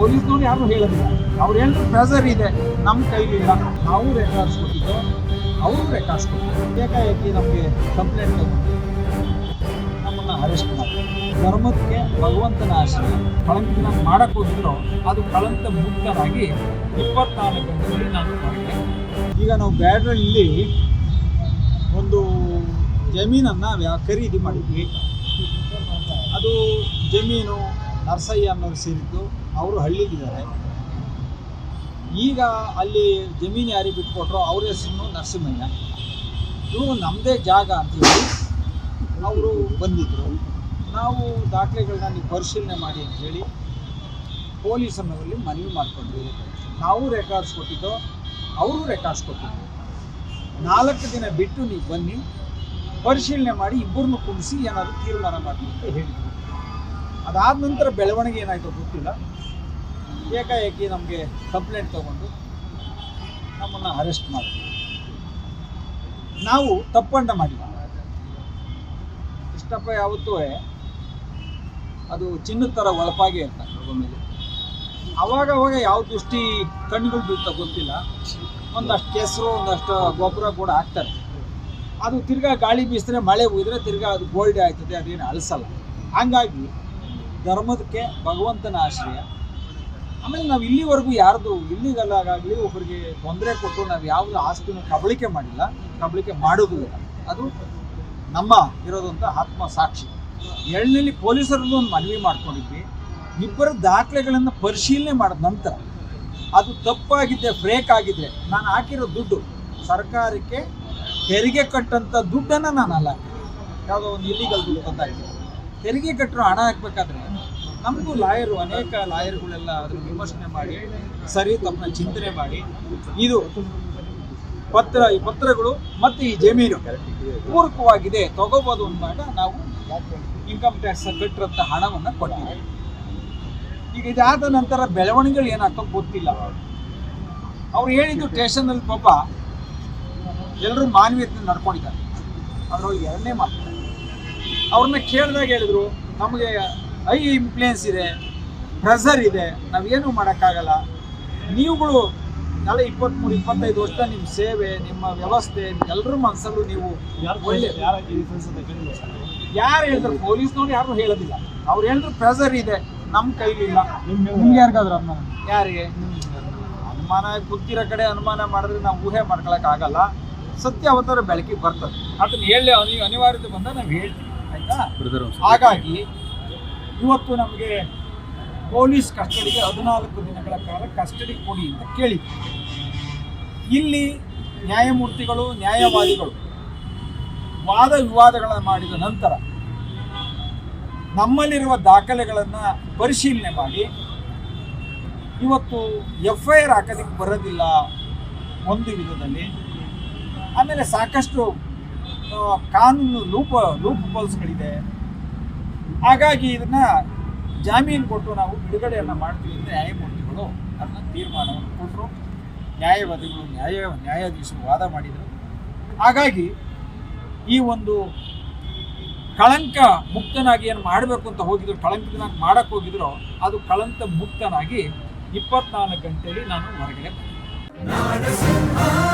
ಪೊಲೀಸ್ನವ್ರು ಯಾರು ಹೇಳೋದಿಲ್ಲ. ಅವ್ರು ಹೇಳಿದ್ರು ಪ್ರೆಸರ್ ಇದೆ ನಮ್ಮ ಕೈಲಿಲ್ಲ ನಾವು ರೆಕಾರ್ಡ್ಸ್ ಕೊಟ್ಟಿದ್ದು, ಅವರು ರೆಕಾರ್ಡ್ಸ್ ಕೊಟ್ಟಿದ್ದು ಏಕಾಏಕಿ ನಮಗೆ ಕಂಪ್ಲೇಂಟ್ ತಗೊಂಡು ನಮ್ಮನ್ನು ಅರೆಸ್ಟ್ ಮಾಡಿ ಧರ್ಮಕ್ಕೆ ಭಗವಂತನ ಆಶ್ರಯ ಕಳಂಕಿನ ಮಾಡಕ್ಕೆ ಹೋಗಿದ್ರು ಅದು ಕಳಂಕ ಮುಕ್ತನಾಗಿ ಇಪ್ಪತ್ನಾಲ್ಕು ಗಂಟೆಯಲ್ಲಿ ನಾನು ಈಗ ನಾವು ಬ್ಯಾಡ್ರಲ್ಲಿ ಒಂದು ಜಮೀನನ್ನು ಖರೀದಿ ಮಾಡಿದ್ವಿ. ಅದು ಜಮೀನು ನರ್ಸಯ್ಯ ಅನ್ನೋರು ಸೇರಿದ್ದು. ಅವರು ಹಳ್ಳಿಲಿದ್ದಾರೆ. ಈಗ ಅಲ್ಲಿ ಜಮೀನು ಯಾರಿಗೆ ಬಿಟ್ಕೊಟ್ರೋ ಅವ್ರ ಹೆಸರು ನರಸಿಂಹಯ್ಯ. ಇವರು ನಮ್ಮದೇ ಜಾಗ ಅಂತೇಳಿ ಅವರು ಬಂದಿದ್ದರು ನಾವು ದಾಖಲೆಗಳನ್ನ ನೀವು ಪರಿಶೀಲನೆ ಮಾಡಿ ಅಂತ ಹೇಳಿ ಪೊಲೀಸರಲ್ಲಿ ಮನವಿ ಮಾಡಿಕೊಂಡ್ವಿ. ನಾವು ರೆಕಾರ್ಡ್ಸ್ ಕೊಟ್ಟಿದ್ದೋ ಅವರು ರೆಕಾರ್ಡ್ಸ್ ಕೊಟ್ಟಿದ್ದು ನಾಲ್ಕು ದಿನ ಬಿಟ್ಟು ನೀವು ಬನ್ನಿ, ಪರಿಶೀಲನೆ ಮಾಡಿ ಇಬ್ಬರನ್ನು ಕುಣಿಸಿ ಏನಾದರೂ ತೀರ್ಮಾನ ಮಾಡಿ ಅಂತ ಹೇಳಿದ್ವಿ ಅದಾದ ನಂತರ ಬೆಳವಣಿಗೆ ಏನಾಯಿತು ಗೊತ್ತಿಲ್ಲ. ಏಕಾಏಕಿ ನಮಗೆ ಕಂಪ್ಲೇಂಟ್ ತಗೊಂಡು ನಮ್ಮನ್ನು ಅರೆಸ್ಟ್ ಮಾಡಿ ನಾವು ತಪ್ಪಂಡ ಮಾಡಿಲ್ಲ ಇಷ್ಟಪ್ಪ ಯಾವತ್ತೂ ಅದು ಚಿನ್ನದ ಥರ ಒಳಪಾಗಿ ಇರ್ತಾರೆ ಮೇಲೆ ಅವಾಗ ಅವಾಗ ಯಾವ ದೃಷ್ಟಿ ಕಣ್ಣುಗಳು ಬೀಳ್ತಾ ಗೊತ್ತಿಲ್ಲ. ಒಂದಷ್ಟು ಕೆಸರು, ಒಂದಷ್ಟು ಗೊಬ್ಬರ ಕೂಡ ಹಾಕ್ತಾರೆ. ಅದು ತಿರ್ಗಾ ಗಾಳಿ ಬೀಸಿದ್ರೆ ಮಳೆ ಹೋಗಿದ್ರೆ ತಿರ್ಗಾ ಅದು ಗೋಲ್ಡೆ ಆಯ್ತದೆ, ಅದೇನು ಅಳಿಸಲ್ಲ ಹಂಗಾಗಿ ಧರ್ಮದಕ್ಕೆ ಭಗವಂತನ ಆಶ್ರಯ. ಆಮೇಲೆ ನಾವು ಇಲ್ಲಿವರೆಗೂ ಯಾರ್ದು ಇಲ್ಲಿಗಲ್ಲಾಗಲಿ ಒಬ್ಬರಿಗೆ ತೊಂದರೆ ಕೊಟ್ಟು ನಾವು ಯಾವುದು ಆಸ್ತಿನ ಕಬಳಿಕೆ ಮಾಡಿಲ್ಲ, ಕಬಳಿಕೆ ಮಾಡೋದು ಅದು ನಮ್ಮ ಇರೋದಂತ ಆತ್ಮ ಸಾಕ್ಷಿ. ಎರಡನೇಲಿ ಪೊಲೀಸರಲ್ಲೂ ಒಂದು ಮನವಿ ಮಾಡ್ಕೊಂಡಿದ್ವಿ. ಇಬ್ಬರ ದಾಖಲೆಗಳನ್ನು ಪರಿಶೀಲನೆ ಮಾಡಿದ ನಂತರ ಅದು ತಪ್ಪಾಗಿದ್ದೆ ಬ್ರೇಕ್ ಆಗಿದ್ರೆ ನಾನು ಹಾಕಿರೋ ದುಡ್ಡು ಸರ್ಕಾರಕ್ಕೆ ತೆರಿಗೆ ಕಟ್ಟಂಥ ದುಡ್ಡನ್ನು ನಾನು ಅಲ್ಲ ಯಾವುದೋ ಒಂದು ಇಲ್ಲಿಗಲ್ ದುಡ್ಡು ಅಂತ ತೆರಿಗೆ ಕಟ್ಟರು ಹಣ ಹಾಕ್ಬೇಕಾದ್ರೆ ನಮಗೂ ಲಾಯರು, ಅನೇಕ ಲಾಯರ್ಗಳೆಲ್ಲ ಅದನ್ನು ವಿಮರ್ಶನೆ ಮಾಡಿ, ಸರಿ ತಮ್ಮ ಚಿಂತನೆ ಮಾಡಿ, ಇದು ಪತ್ರ, ಈ ಪತ್ರಗಳು ಮತ್ತು ಈ ಜಮೀನು ಪೂರಕವಾಗಿದೆ, ತಗೋಬೋದು ಅಂದಾಗ ನಾವು ಇನ್ಕಮ್ ಟ್ಯಾಕ್ಸ್ ಕಟ್ಟಿರಂಥ ಹಣವನ್ನು ಕೊಟ್ಟಿದೆ ಈಗ ಇದಾದ ನಂತರ ಬೆಳವಣಿಗೆಗಳು ಏನಾಗ್ತೋ ಗೊತ್ತಿಲ್ಲ. ಅವ್ರು ಹೇಳಿದ್ದು ಸ್ಟೇಷನಲ್ಲಿ ಪಾಪ ಎಲ್ಲರೂ ಮಾನವೀಯತೆ ನಡ್ಕೊಂಡಿದ್ದಾರೆ. ಅದರೊಳಗೆ ಎರಡನೇ ಮಾತು. ಅವ್ರನ್ನ ಕೇಳಿದಾಗ ಹೇಳಿದ್ರು, ನಮಗೆ ಐ ಇನ್ಫ್ಲೂಯೆನ್ಸ್ ಇದೆ ಪ್ರೆಸರ್ ಇದೆ ನಾವೇನು ಮಾಡೋಕ್ಕಾಗಲ್ಲ. ನೀವುಗಳು ನಾಳೆ ಇಪ್ಪತ್ತ್ಮೂರು ಇಪ್ಪತ್ತೈದು ವರ್ಷ ನಿಮ್ಮ ಸೇವೆ ನಿಮ್ಮ ವ್ಯವಸ್ಥೆ ಎಲ್ಲರ ಮನಸ್ಸಲ್ಲೂ ನೀವು ಒಳ್ಳೆ ಯಾರು ಹೇಳಿದ್ರು? ಪೊಲೀಸ್ನವ್ರು ಯಾರು ಹೇಳೋದಿಲ್ಲ. ಅವ್ರು ಹೇಳಿದ್ರು ಪ್ರೆಸರ್ ಇದೆ ನಮ್ಮ ಕೈಲಿಲ್ಲ ನಿಮ್ಗೆ ಯಾರಿಗಾದ್ರೂ ಅನುಮಾನ? ಯಾರಿಗೆ? ಅನುಮಾನ ಗೊತ್ತಿರೋ ಕಡೆ ಅನುಮಾನ ಮಾಡಿದ್ರೆ ನಾವು ಊಹೆ ಮಾಡ್ಕೊಳಕ್ ಆಗಲ್ಲ. ಸತ್ಯ ಅವತ್ತಾರ ಬೆಳಕಿಗೆ ಬರ್ತದೆ. ಅದನ್ನ ಹೇಳಿ ಅನಿ ಅನಿವಾರ್ಯತೆ ಬಂದ ನಾವು ಹೇಳ್ತೀವಿ. ಆಯ್ತಾ? ಹಾಗಾಗಿ ಇವತ್ತು ನಮಗೆ ಪೊಲೀಸ್ ಕಸ್ಟಡಿಗೆ ಹದಿನಾಲ್ಕು ದಿನಗಳ ಕಾಲ ಕಸ್ಟಡಿ ಕೊಡಿ ಅಂತ ಕೇಳಿ ಇಲ್ಲಿ ನ್ಯಾಯಮೂರ್ತಿಗಳು, ನ್ಯಾಯವಾದಿಗಳು ವಾದ ವಿವಾದಗಳನ್ನು ಮಾಡಿದ ನಂತರ ನಮ್ಮಲ್ಲಿರುವ ದಾಖಲೆಗಳನ್ನು ಪರಿಶೀಲನೆ ಮಾಡಿ, ಇವತ್ತು ಎಫ್ ಐ ಆರ್ ಹಾಕೋದಕ್ಕೆ ಬರೋದಿಲ್ಲ ಒಂದು ವಿಧದಲ್ಲಿ. ಆಮೇಲೆ ಸಾಕಷ್ಟು ಕಾನೂನು ಲೂಪ, ಲೂಪ್ ಹೋಲ್ಸ್ಗಳಿದೆ. ಹಾಗಾಗಿ ಇದನ್ನ ಜಾಮೀನು ಕೊಟ್ಟು ನಾವು ಬಿಡುಗಡೆಯನ್ನು ಮಾಡ್ತೀವಿ ಅಂತ ನ್ಯಾಯಮೂರ್ತಿಗಳು ಅದನ್ನ ತೀರ್ಮಾನವನ್ನು ಕೊಟ್ಟರು ನ್ಯಾಯವಾದಿಗಳು ನ್ಯಾಯ, ನ್ಯಾಯಾಧೀಶರು ವಾದ ಮಾಡಿದರು. ಹಾಗಾಗಿ ಈ ಒಂದು ಕಳಂಕ ಮುಕ್ತನಾಗಿ ಏನು ಮಾಡಬೇಕು ಅಂತ ಹೋಗಿದ್ರು, ಕಳಂಕನಾಗಿ ಮಾಡಕ್ಕೆ ಹೋಗಿದ್ರು, ಅದು ಕಳಂಕ ಮುಕ್ತನಾಗಿ ಇಪ್ಪತ್ನಾಲ್ಕು ಗಂಟೆಯಲ್ಲಿ ನಾನು ಹೊರಗಡೆ ಬಂದೆ.